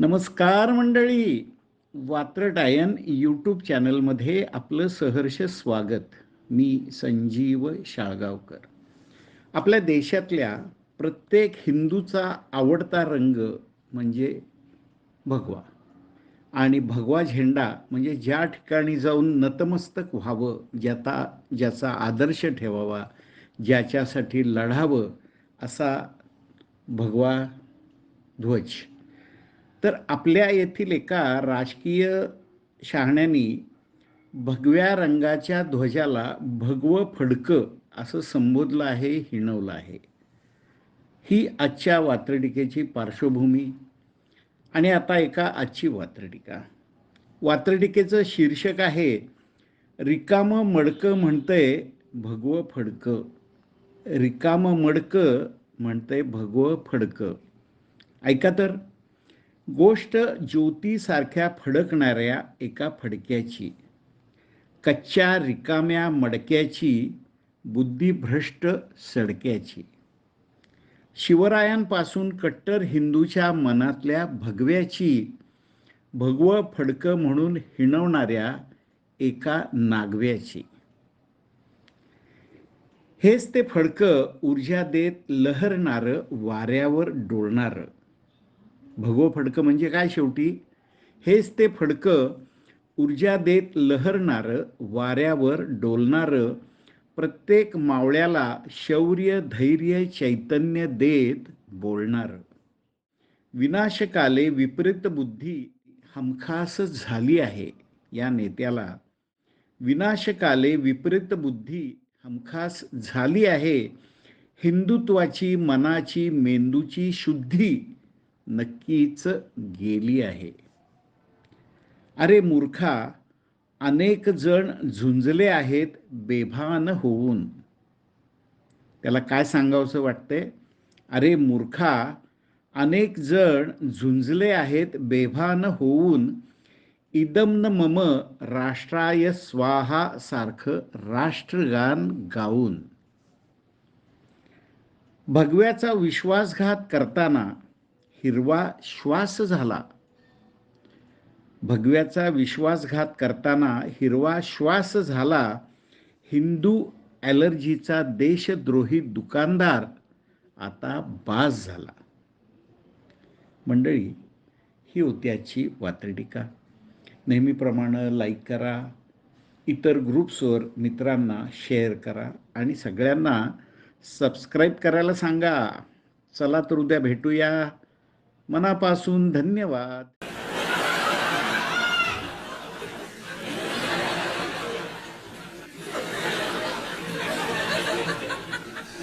नमस्कार मंडळी. वात्रटायन यूट्यूब चॅनलमध्ये आपलं सहर्ष स्वागत. मी संजीव शाळगावकर. आपल्या देशातल्या प्रत्येक हिंदूचा आवडता रंग म्हणजे भगवा. आणि भगवा झेंडा म्हणजे ज्या ठिकाणी जाऊन नतमस्तक व्हावं ज्याचा ज्याचा आदर्श ठेवावा ज्याच्यासाठी लढावं असा भगवा ध्वज. तर आपल्या येथील एका राजकीय शहाण्यानी भगव्या रंगाच्या ध्वजाला भगवं फडकं असं संबोधलं आहे हिणवलं आहे. ही आजच्या वात्रटिकेची पार्श्वभूमी आणि आता एका आजची वात्रटिका. वात्रटिकेचं शीर्षक आहे रिकामं मडकं म्हणतंय भगवं फडकं. रिकामं मडकं म्हणतंय भगवं फडकं. ऐका तर. गोष्ट ज्योतीसारख्या फडकणाऱ्या एका फडक्याची. कच्च्या रिकाम्या मडक्याची बुद्धिभ्रष्ट सडक्याची. शिवरायांपासून कट्टर हिंदूच्या मनातल्या भगव्याची भगवं फडकं म्हणून हिणवणाऱ्या एका नागव्याची. हेच ते फडकं ऊर्जा देत लहरणारं वाऱ्यावर डोलणारं भगो फडकं म्हणजे काय शेवटी? हेच ते फडकं ऊर्जा देत लहरणारं वाऱ्यावर डोलणारं प्रत्येक मावळ्याला शौर्य धैर्य चैतन्य देत बोलणारं. विनाशकाले विपरीत बुद्धी हमखास झाली आहे या नेत्याला. विनाशकाले विपरीत बुद्धी हमखास झाली आहे. हिंदुत्वाची मनाची मेंदूची शुद्धी नक्कीच गेली आहे. अरे मूर्खा अनेक जण झुंजले आहेत बेभान होऊन. त्याला काय सांगावंसं वाटतंय? अरे मूर्खा अनेक जण झुंजले आहेत बेभान होऊन. इदम न मम राष्ट्राय स्वाहा सारखं राष्ट्रगान गाऊन. भगव्याचा विश्वासघात करताना हिरवा श्वास झाला. भगव्याचा विश्वासघात करताना हिरवा श्वास झाला. हिंदू ॲलर्जीचा देशद्रोही दुकानदार आता बाज झाला. मंडळी ही होती आजची वात्रटिका नेहमीप्रमाणे लाईक करा. इतर ग्रुप्सवर मित्रांना शेअर करा आणि सगळ्यांना सबस्क्राईब करायला सांगा. चला तर उद्या भेटूया. मनापासून धन्यवाद.